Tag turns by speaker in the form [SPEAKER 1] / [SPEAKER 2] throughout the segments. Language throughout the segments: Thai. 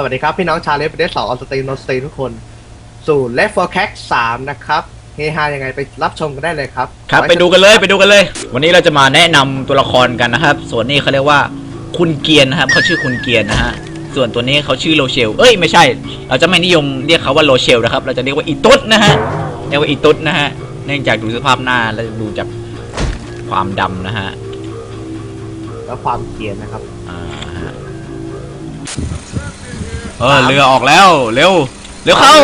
[SPEAKER 1] สวัสดีครับ พี่น้องชาวเลฟเดสสองออนสตรีนนสตรีทุกคน สู่เลฟ for Cack 3นะครับเฮฮายังไงไปรับชมกันได้เลยครับ
[SPEAKER 2] ครับ ไปดูกันเลยไปดูกันเลย วันนี้เราจะมาแนะนำตัวละครกันนะครับ ส่วนนี้เขาเรียกว่าคุณเกียร์นะครับเขาชื่อคุณเกียร์นะฮะส่วนตัวนี้เขาชื่อโรเชล เอ้ยไม่ใช่ เราจะไม่นิยมเรียกเขาว่าโรเชลนะครับ เราจะเรียกว่าอีตุ๊ดนะฮะเรียกว่าอีตุ๊ดนะฮะเนื่องจากดูสภาพหน้าและดูจากความดำนะฮะ
[SPEAKER 1] แล้วความเกรียนนะครับ
[SPEAKER 2] อ่าฮะ เออเรือออกแล้ว เร็ว เร็วเข้า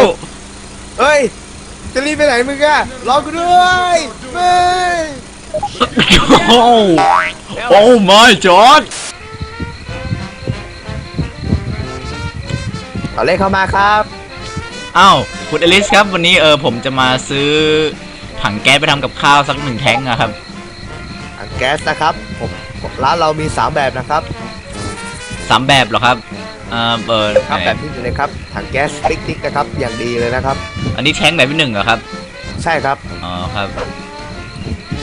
[SPEAKER 1] เฮ้ย จะรีบไปไหนมึงอะรอกูด้วยเฮ้ย
[SPEAKER 2] โอ้โอ้ my god
[SPEAKER 1] เอาเลขเข้ามาครับ
[SPEAKER 2] อ้าวคุณอลิสครับวันนี้เออผมจะมาซื้อถังแก๊สไปทำกับข้าวสักหนึ่งแท้งอะครับ
[SPEAKER 1] ถังแก๊สนะครับผมผมร้านเรามี 3 แบบนะครับ
[SPEAKER 2] สามแบบเหรอครับเออเออ
[SPEAKER 1] ครับ
[SPEAKER 2] ไหน
[SPEAKER 1] แบบที่อยู่เลยครับถังแก๊สปิกนิกนะครับอย่างดีเลยนะครับ
[SPEAKER 2] อันนี้แท้งแบบที่หนึ่งเหรอครับ
[SPEAKER 1] ใช่ครับ
[SPEAKER 2] อ๋อครับ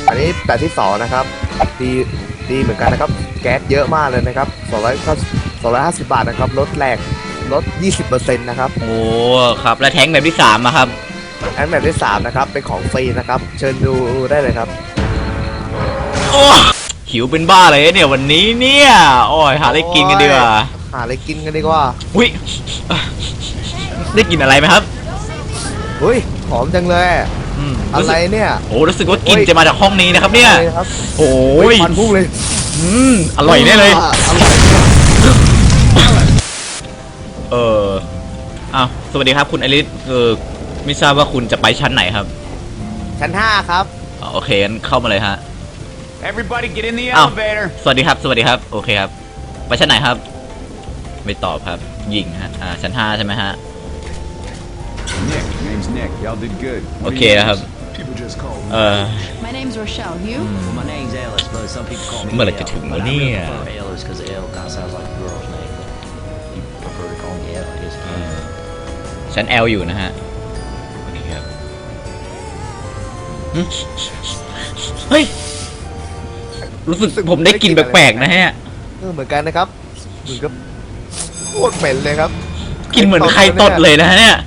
[SPEAKER 1] อันนี้แบบที่สองนะครับดีดีเหมือนกันนะครับ แก๊สเยอะมากเลยนะครับ200 250 บาทนะครับลดแรกลด 20%นะครับ
[SPEAKER 2] โอ้ครับ แล้วแท้งแบบที่สามอะครับ
[SPEAKER 1] แอนแบบที่สามนะครับเป็นของฟรีนะครับ เชิญดูได้เลยครับ
[SPEAKER 2] โอ้หิวเป็นบ้าเลยเนี่ยวันนี้เนี่ย โอ้ยหาอะไรกินกันดีกว่า
[SPEAKER 1] หาอะไรกินกันดีกว่า
[SPEAKER 2] อุ้ยได้กินอะไรไหมครับ
[SPEAKER 1] อุ้ยหอมจังเลย
[SPEAKER 2] อืม
[SPEAKER 1] อะ
[SPEAKER 2] รู้
[SPEAKER 1] ไร
[SPEAKER 2] สึก
[SPEAKER 1] เนี่ย
[SPEAKER 2] โอ้รู้สึกว่ากลิน
[SPEAKER 1] โอ้ย
[SPEAKER 2] จะมาจากห้องนี้นะครับเนี่ย
[SPEAKER 1] อะไรครับ
[SPEAKER 2] โอ้
[SPEAKER 1] โอ้
[SPEAKER 2] ย
[SPEAKER 1] ยมันพุ่งเลย
[SPEAKER 2] อืมอร่อยแน่เลย
[SPEAKER 1] อ่าอร่อย
[SPEAKER 2] เอออ้าวสวัสดีครับคุณอลิสเออไม่ทราบว่าคุณจะไปชั้นไหนครับ
[SPEAKER 1] ชั้นห้าครับ
[SPEAKER 2] อ๋อโอเคงั้นเข้ามาเลยฮะ
[SPEAKER 3] Everybody get in the
[SPEAKER 2] Oh.
[SPEAKER 3] elevator.
[SPEAKER 2] สวัสดีครับ สวัสดีครับ โอเคครับ ไปชั้นไหนครับ ไม่ตอบครับ ยิงฮะ อ่า ชั้นห้าใช่ไหมฮะ
[SPEAKER 3] Nick, name's Nick. Y'all did good.
[SPEAKER 2] โอเคนะครับเออ
[SPEAKER 4] My name's Rochelle. You?
[SPEAKER 5] Well, my name's Ellis, but some people call me
[SPEAKER 2] เมื่อไหร่จะ
[SPEAKER 5] Elle,
[SPEAKER 2] ถึง
[SPEAKER 5] but
[SPEAKER 2] วะ
[SPEAKER 5] I
[SPEAKER 2] เนี่
[SPEAKER 5] really
[SPEAKER 2] ย
[SPEAKER 5] prefer Ellis because L kind of sounds like a girl's name. But you prefer to call me Elle, I guess.
[SPEAKER 2] เออชั้น L อยู่นะฮะโอเคครับหึเฮ้ย รู้สึกผมได้กลิ่นแปลกๆนะฮะ
[SPEAKER 1] เออเหมือนกันนะครับเหมือนกับ โคตรเหม็นเลยครับ
[SPEAKER 2] กลิ่นเหมือนใครตดเลยนะฮะเนี่ย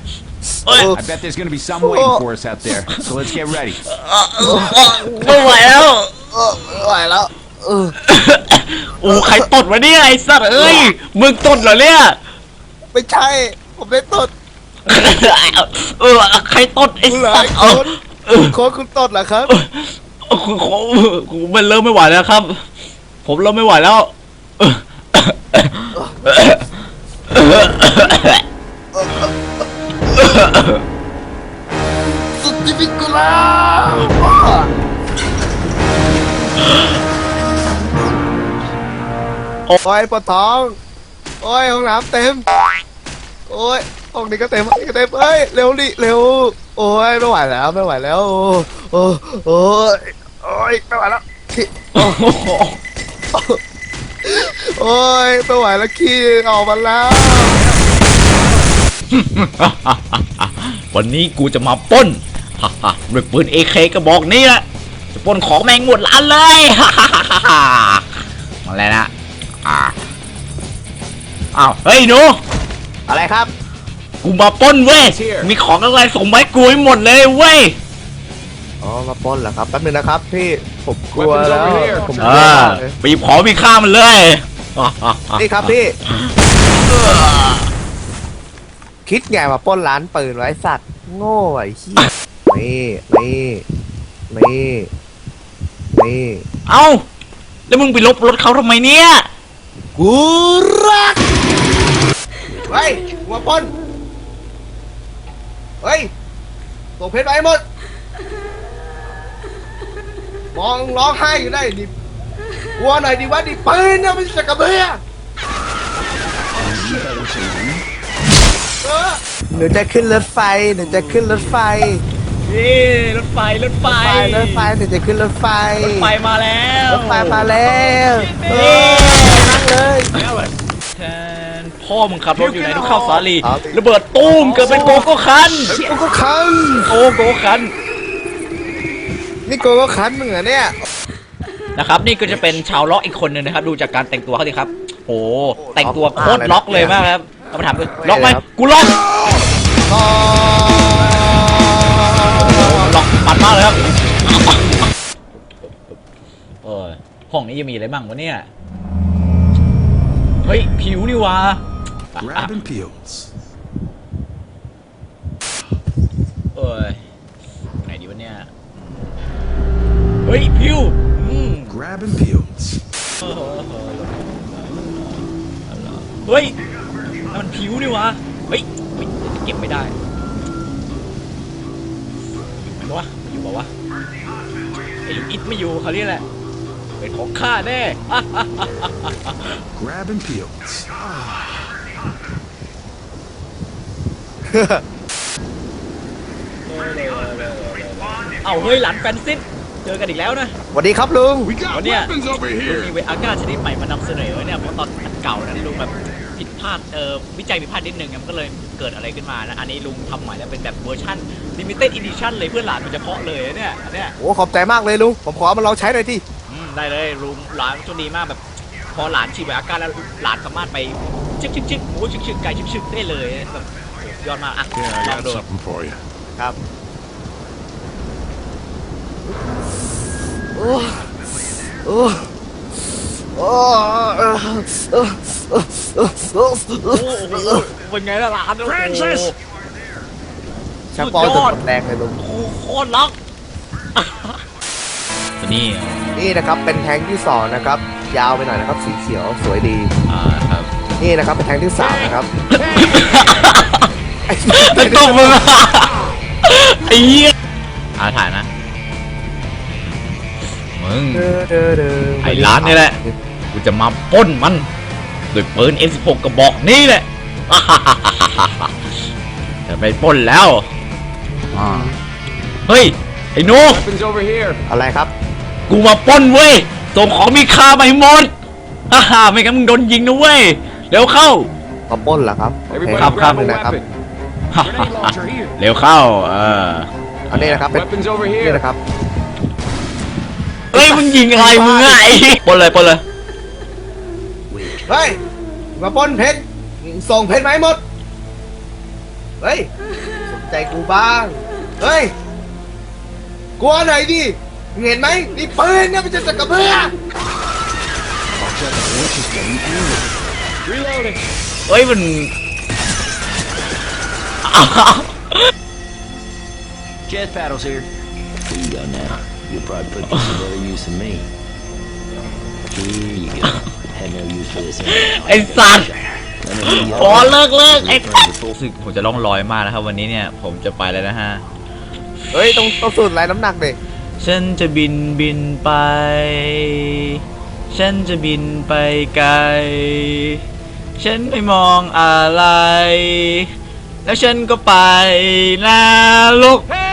[SPEAKER 2] เอ้ย
[SPEAKER 3] I bet there's gonna be some waiting for us out there. So let's get ready.
[SPEAKER 2] ไม่ไหวแล้ว
[SPEAKER 1] เออไม่ไหวแล้วเออ
[SPEAKER 2] โอ้ใครตดวะเนี่ยไอ้สัตว์เอ้ยมึงตดเหรอเนี่ย
[SPEAKER 1] ไม่ใช่ ผมได้ตด
[SPEAKER 2] เออใครตดไอ้
[SPEAKER 1] คุณหลา
[SPEAKER 2] สัต
[SPEAKER 1] ย
[SPEAKER 2] ว์
[SPEAKER 1] ค
[SPEAKER 2] เออนเออ
[SPEAKER 1] โค้ชคุณตดเหรอครับ
[SPEAKER 2] เออคุณเขาผมมันเริ่มไม่ไหวแล้วครับ ผมเริ่มไม่ไหวแล้วเออ
[SPEAKER 1] สุดที่พิกุลาโอ้ยปวดท้อง โอ้ยห้องน้ำเต็ม โอ้ยห้องนี้ก็เต็มห้องนี้ก็เต็มเฮ้ยเร็วดิเร็ว โอ้ยไม่ไหวแล้วไม่ไหวแล้ว โอ้โอ้ยโอ้ยไม่ไหวแล้วโอ้ โอ้ยไม่ไหวแล้วขี้ออกมาแล้ว
[SPEAKER 2] วันนี้กูจะมาปล้นฮ่าฮ่าด้วยปืนเอเคกระบอกนี้แหละจะปล้นของแมงหมดร้านเลยฮ่าฮ่าฮ่าฮ่าฮ่ามาแล้วนะอ่าอ้าวเฮ้ยหนู
[SPEAKER 1] อะไรครับ
[SPEAKER 2] กูมาปล้นเว้ยมีของอะไรส่งมาให้กูให้หมดเลยเว้ย
[SPEAKER 1] อ๋อ มาปล้นเหรอครับ แป๊บนึงนะครับพี่ ผมกลัวแล้วผมกลัว
[SPEAKER 2] อ่ามา
[SPEAKER 1] กเลย
[SPEAKER 2] ไปหยิบของมีค่ามันเลยอ่าอ่าอ่า
[SPEAKER 1] นี่ครับพี่ คิดไงมาปล้นร้านปืนไว้สัตว์ โง่ไอ้ขี้ยนี่นี่นี่นี่
[SPEAKER 2] เอ้า แล้วมึงไปลบรถเขาทำไมเนี่ย
[SPEAKER 1] กูรัก เฮ้ยมาปล้นเฮ้ยส่งเพชรไปให้หมด มองร้องไห้อยู่ได้ดิ กลัวหน่อยดิว่าดิปืนนะมันจะกระเบือเออหนูจะขึ้นรถไฟ หนูจะขึ้นรถไฟ
[SPEAKER 2] นี่รถไฟรถไฟ
[SPEAKER 1] ไฟรถไฟ หนูจะขึ้นรถไฟ
[SPEAKER 2] รถไฟมาแล้ว
[SPEAKER 1] รถไฟมาแล้วเออนั่งเลย
[SPEAKER 2] แทนพ่อมึงขับรถอยู่ไหนทุกข้าวสาลี
[SPEAKER 1] ครับ
[SPEAKER 2] ระเบิดตู้มเกิดเป็นโกโก้คัน
[SPEAKER 1] กูก็คัน
[SPEAKER 2] โกโก้คัน
[SPEAKER 1] นี่กูก็คันมึงเหรอเนี่ย
[SPEAKER 2] นะครับนี่ก็จะเป็นชาวล็อกอีกคนหนึ่งนะครับ ดูจากการแต่งตัวเขาสิครับโหแต่งตัวโคตรล็อกเลยมากครับเอามาถามเลยล็อกไหมกูล็อก
[SPEAKER 1] อ๋อ
[SPEAKER 2] ล็อกปัดมากเลยครับเออห้องนี้ยังมีอะไรบ้างวะเนี่ยเฮ้ยผิวนี่วะ
[SPEAKER 3] Grabbing peels.
[SPEAKER 2] เอ้ยไหนดีวะเนี่ยเฮ้ยผิวอืม
[SPEAKER 3] Grabbing peels.
[SPEAKER 2] เฮ้ยนั่นมันผิวนี่วะ เฮ้ยเฮ้ยเก็บไม่ได้อยู่ไหนวะอยู่เปล่าวะไอ้ลูกอิดไม่อยู่เขาเรียกแหละ เป็นของข้าแน่
[SPEAKER 3] Grabbing peels.
[SPEAKER 2] เอาเฮ้ยหลานแฟนซิส เจอกันอีกแล้วนะ
[SPEAKER 1] สวัสดีครับลุง
[SPEAKER 3] We got
[SPEAKER 2] What, yeah?
[SPEAKER 3] weapons over
[SPEAKER 2] ลุง
[SPEAKER 3] here.
[SPEAKER 2] มีเวอาก้าชนิดใหม่มานำเสนอเนี่ยเพราะตอนอันเก่านั้นลุงแบบผิดพลาดเออวิจัยผิดพลาดนิดนึงมันก็เลยเกิดอะไรขึ้นมานะ อันนี้ลุงทำใหม่แล้วเป็นแบบเวอร์ชัน limited edition เลยเพื่อหลานโดยเฉพาะเลยเนี่ยอันเนี่ย
[SPEAKER 1] โอ้ขอบใจมากเลยลุง ผมขอเอามาลองใช้หน่อยที่
[SPEAKER 2] อืมได้เลยลุงหลานโชคดีมากแบบ พอหลานฉีดเวอาก้าแล้วหลานสามารถไปชึกชึกชึกโอ้ยชึกชึกไกลชึกชึกได้เลยแบบยอดมากอะ
[SPEAKER 3] Yeah,
[SPEAKER 2] ล
[SPEAKER 3] I
[SPEAKER 2] อง
[SPEAKER 3] got
[SPEAKER 2] ดู
[SPEAKER 3] something for you.
[SPEAKER 1] ครับ โอ้โอ้เป็
[SPEAKER 2] นไงล่ะหลานโอ้โห
[SPEAKER 3] Francis
[SPEAKER 1] ชักปอจนหมดแรงเลยลุง
[SPEAKER 2] โคตรล็อกนี่
[SPEAKER 1] นี่นะครับเป็นแทงที่สองนะครับ ยาวไปหน่อยนะครับสีเขียวสวยดี
[SPEAKER 2] อ่าครับ
[SPEAKER 1] นี่นะครับเป็นแทงที่สามนะครับ
[SPEAKER 2] ไอ้ตบมึงอะไอ้เหี้ยอาถ่ายนะ มึง
[SPEAKER 1] เด้อเด้อเด้อ
[SPEAKER 2] ไอ้ร้านนี่แหละ กูจะมาปล้นมันด้วยปืน M16 กระบอกนี้แหละ จะไปปล้นแล้วอ่าเฮ้ย ไอ้หนู
[SPEAKER 3] Weapons over here.
[SPEAKER 1] อะไรครับ
[SPEAKER 2] กูมาปล้นเว้ย ส่งของมีค่าไปหมดฮ่าฮ่าไม่งั้นมึงโดนยิงนะเว้ย เร็วเข้า
[SPEAKER 1] มาปล้นเหรอครับ
[SPEAKER 3] Everybody
[SPEAKER 2] Come,
[SPEAKER 3] grab
[SPEAKER 2] come.
[SPEAKER 3] a
[SPEAKER 1] นะครับ
[SPEAKER 3] weapon. Grenade launcher here.
[SPEAKER 2] เร็วเข้า เออ
[SPEAKER 1] อันนี้นะครับเป็น
[SPEAKER 3] Weapons over
[SPEAKER 1] นี่
[SPEAKER 3] here.
[SPEAKER 1] นะครับ
[SPEAKER 2] เฮ้ยมึงยิงอะไรมึงอะไอ้ปล้นเลยปล้นเลย
[SPEAKER 1] เฮ้ยมาปล้นเพชรส่งเพชรมาให้หมด เฮ้ยสนใจกูบ้าง เฮ้ยกลัวหน่อยดิมึงเห็นไหมนี่ปืนเนี่ยมันจะสักกระเบือ
[SPEAKER 3] Reloading.
[SPEAKER 2] เฮ้ยมัน
[SPEAKER 5] Jet paddles here. Here you go now. You'll probably put this to better use than me. Here you go. Had no use for this.
[SPEAKER 2] ไอ้สัตว์
[SPEAKER 5] None of you
[SPEAKER 2] พอเลิกเลิกไอ้
[SPEAKER 5] friends are full
[SPEAKER 2] รู้สึกผมจะล่องลอยมากนะครับ วันนี้เนี่ยผมจะไปแล้วนะฮะ
[SPEAKER 1] เฮ้ยต้องต้องสูดไรน้ำหนักดิ
[SPEAKER 2] ฉันจะบินบินไป ฉันจะบินไปไกล ฉันไม่มองอะไร แล้วฉันก็ไปนะลูกโอ้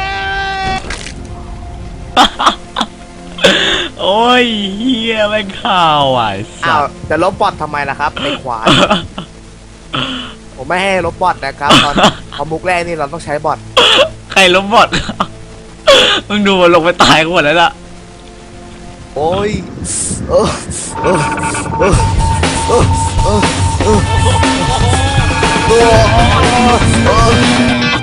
[SPEAKER 2] ยเฮียแม่งข่าวอะไอ้สั
[SPEAKER 1] อ้าว
[SPEAKER 2] ตว์
[SPEAKER 1] จะลบบอททำไมล่ะครับไอ้ควายผมไม่ให้ลบบอทนะครับตอนพอมุกแรกนี่เราต้องใช้บอท
[SPEAKER 2] ใครลบบอดมึงดูมันลงไปตายกันหมดแล้วล่ะ
[SPEAKER 1] โอ้ยเออเออเออเออเออเออเออ